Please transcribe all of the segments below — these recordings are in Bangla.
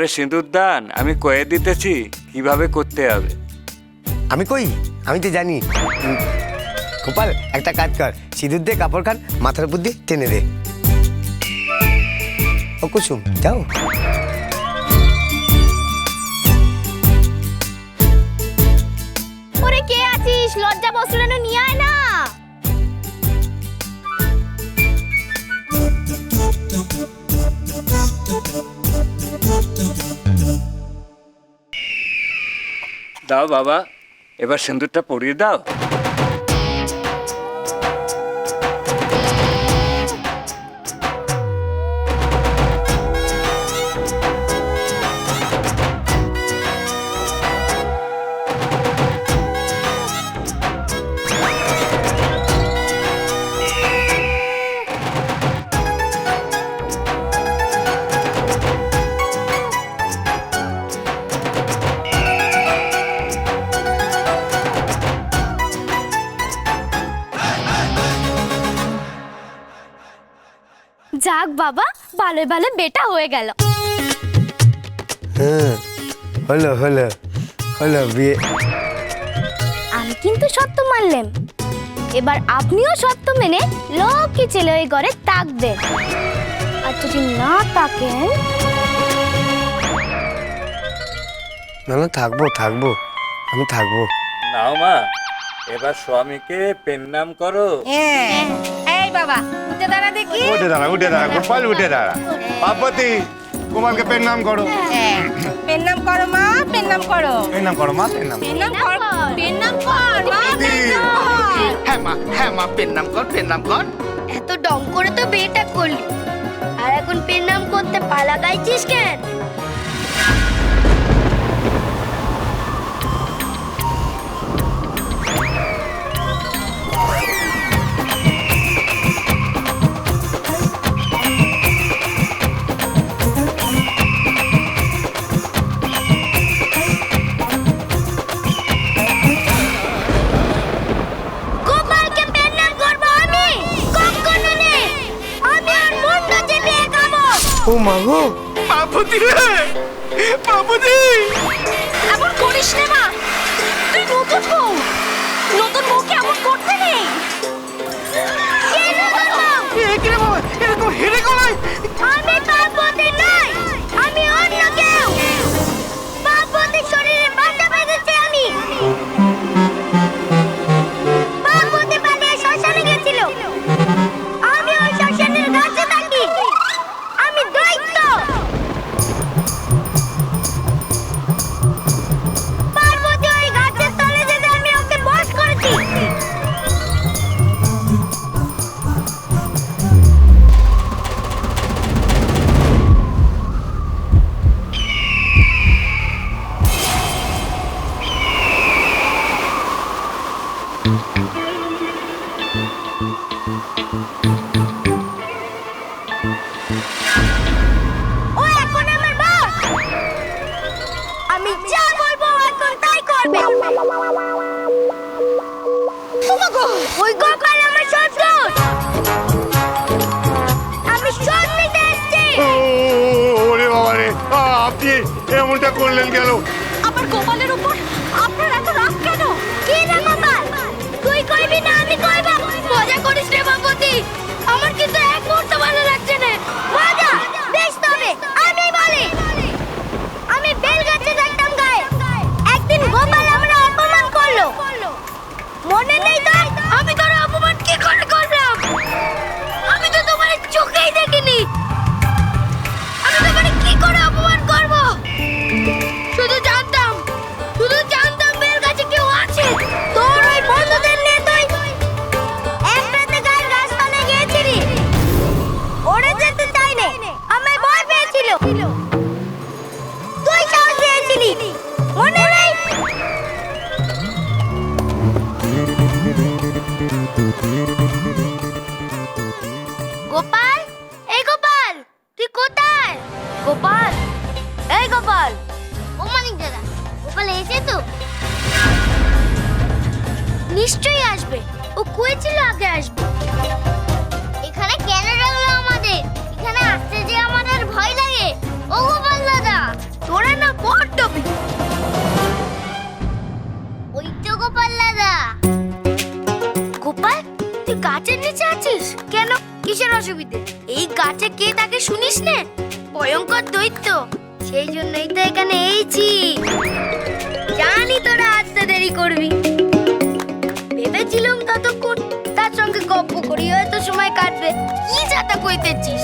এবারে সিঁদুর দান আমি কয়ে দিতেছি কীভাবে করতে হবে? আমি কই? আমি তো জানি। গোপাল একটা কাজ কর। সিঁদুর দিয়ে কাপড় খান মাথার উপর দিয়ে টেনে দে। ও কুসুম যাও। ওরে কে আছিস? লজ্জা বস্ত্র নিয়ে আয় দাও বাবা এবার সিঁদুরটা পরিয়ে দাও। যাক বাবা ভালো ভালো বেটা হয়ে গেল। হ্যাঁ হলো হলো হলো বিয়ে। আমি কিন্তু সত্য মানলাম। এবার আপনিও সত্য মেনে লক্ষ্মী ছেলে ওই ঘরে তাকবেন আর যদি না তাকেন? না না থাকব থাকব আমি থাকব। নাও মা এবার স্বামীকে পেন নাম করো। হ্যাঁ। এই বাবা উঠে দাঁড়া দেখি উঠে দাঁড়া উঠে দাঁড়া গোপাল উঠে দাঁড়া পার্বতী কুমারকে পেন নাম করো হ্যাঁ পেন নাম করো মা পেন নাম করো পেন নাম করো মা পেন নাম পেন নাম কর পেন নাম কর মা হ্যাঁ মা হ্যাঁ মা পেন নাম কর পেন নাম কর এত ডং করে তো বিয়েটা করলি আর এখন পেন নাম করতে পালা গাইছিস কেন মাগো পার্বতী রে পার্বতী এমন করিস না মা। তুই নতুন বউ। নতুন বউকে এমন করতে নেই। ও এখন আমার বস আমি যা বলব এখন তাই করবে। ওই গোপাল আমার শত্রু আমি শোধ নিতে এসেছি। ওরে বাবা রে আপনি এমনটা করলেন কেন? আমার গোপালের উপর আপনার এত রাগ কেন? কি না গোপাল? তুই কইবি না আমি কইব? বাপতি আমার কিন্তু এক মুহূর্ত ভালো গোপাল। ও মানিক দাদা, গোপাল এসে তো? নিশ্চয়ই আসবে। ও কয়েছিল আগে আসবে? এখানে কেন রাখল আমাদের? এখানে আসতে যে আমাদের ভয় লাগে। ও গোপাল দাদা, তোরা না বড্ড ওই তো গোপাল দাদা। গোপাল, তুই গাছের নিচে আছিস? কেন? কিসের অসুবিধে? এই গাছে কে তাকে শুনিস নে? ভয়ঙ্কর দৈত্য। সেই জন্যই তো এখানে এইছি জানি তোরা আসতে দেরি করবি। ভেবেছিলাম ততক্ষণ তার সঙ্গে গপ্প করি, হয়তো সময় কাটবে। কি যাতা কইতেছিস?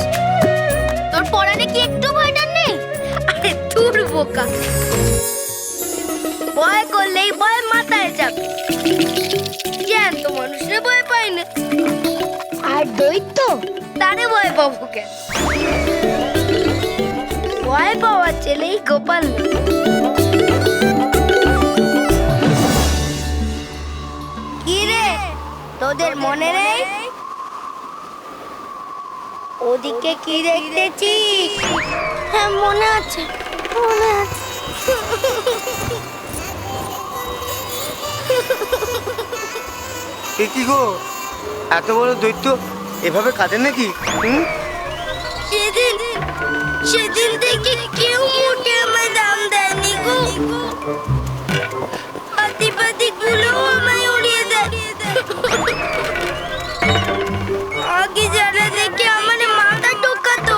তোর পড়ানে কি একটু ভয়টা নেই? আরে দূর বোকা। ভয় করলেই ভয় মাথায় যাবে জ্যান্ত মানুষের ভয় পায় না। আর দৈত্য, তারে ভয় পাবো কেন? ভয় পাওয়ার ছেলেই গোপাল। না। কি রে তোদের মনে নেই? ওদিকে কি দেখতেছিস? হ্যাঁ মনে আছে মনে আছে। এ কি গো? এত বড় দৈত্য, এভাবে কাঁদে নাকি? হুম? সেদিন থেকে কেউ মোটে আমায় দাম দেয়নি গো। হাতিপাতি গুলো আমায় উড়িয়ে দেয়। আগে যারা দেখে আমার মাথা টোকাতো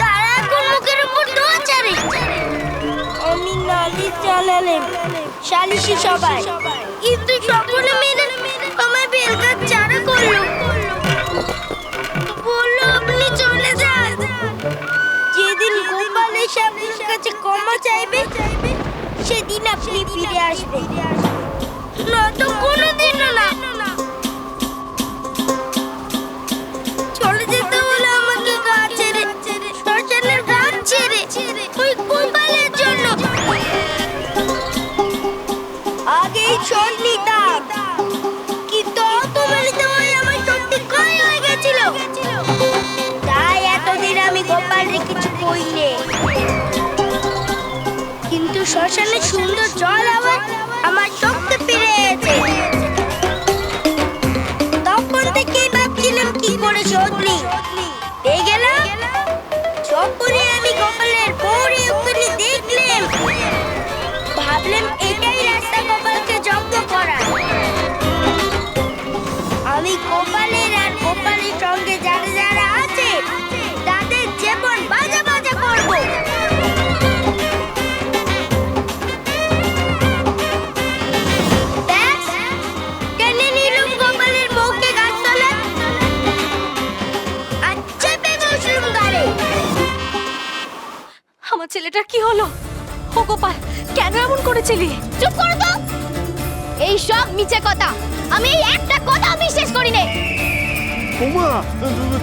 তারা এখন মুখের উপর দোয়া চারে। আমি নালিশ চালালাম সালিশি সবাই চাইবে? সেদিন আপনি ফিরে আসবেন। নয়তো কোনোদিনও না। ভাবছিলাম কি করে গোপাল কেন এমন করেছিলি? চুপ করো তো। এই সব মিছে কথা। আমি এই একটা কথা বিশ্বাস করি না। বৌমা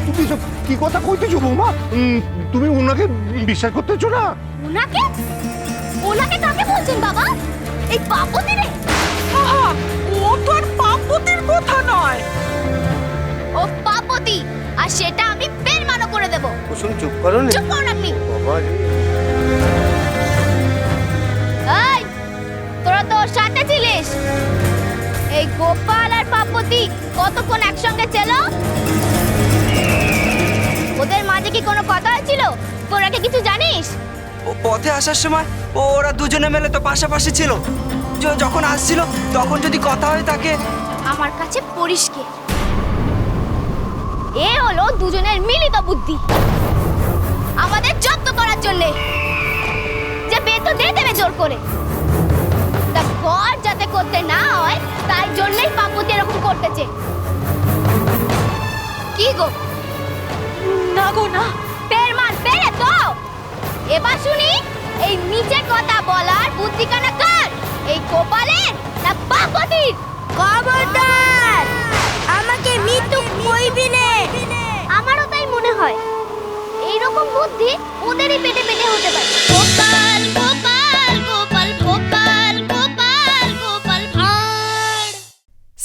তুমি সব কি কথা কইতেছো বৌমা? তুমি ওনাকে বিশ্বাস করতেছো না। ওনাকে ওনাকে কাকে বলছেন বাবা? এই পাপতি রে আহা, ও তো আর পাপতির কথা নয়। ও পাপতি আর সেটা আমি বেরমানো করে দেব। কুসুম চুপ করো না। চুপ করুন আপনি বাবা এই গোপাল আর পাপতি কতক্ষণ একসঙ্গে ছিল ওদের মাঝে কি কোনো কথা হয়েছিল? তোরা কি কিছু জানিস? ও পথে আসার সময় ওরা দুজনে মিলে তো পাশাপাশি ছিল। যখন আসছিল তখন যদি কথা হয়ে থাকে আমার কাছে পরিষ্কার। এ হলো দুজনের মিলিত বুদ্ধি। আমাদের জব্দ করার জন্য। যে বেতন দিয়ে দেবে জোর করে। ঘর যাতে করতে না হয় তাই জন্যই পাপুতি এরকম করতেছে। কি গো? না গো না। পেরমান পেরে তো এবার শুনি এই নিচে কথা বলার বুদ্ধি কানা কার? এই গোপালের না পাপতির? খবরদার! আমাকে মৃত্যু কইবি নে! আমারও তাই মনে হয়। এই রকম বুদ্ধি ওদেরই পেটে পেটে হতে পারে। গোপাল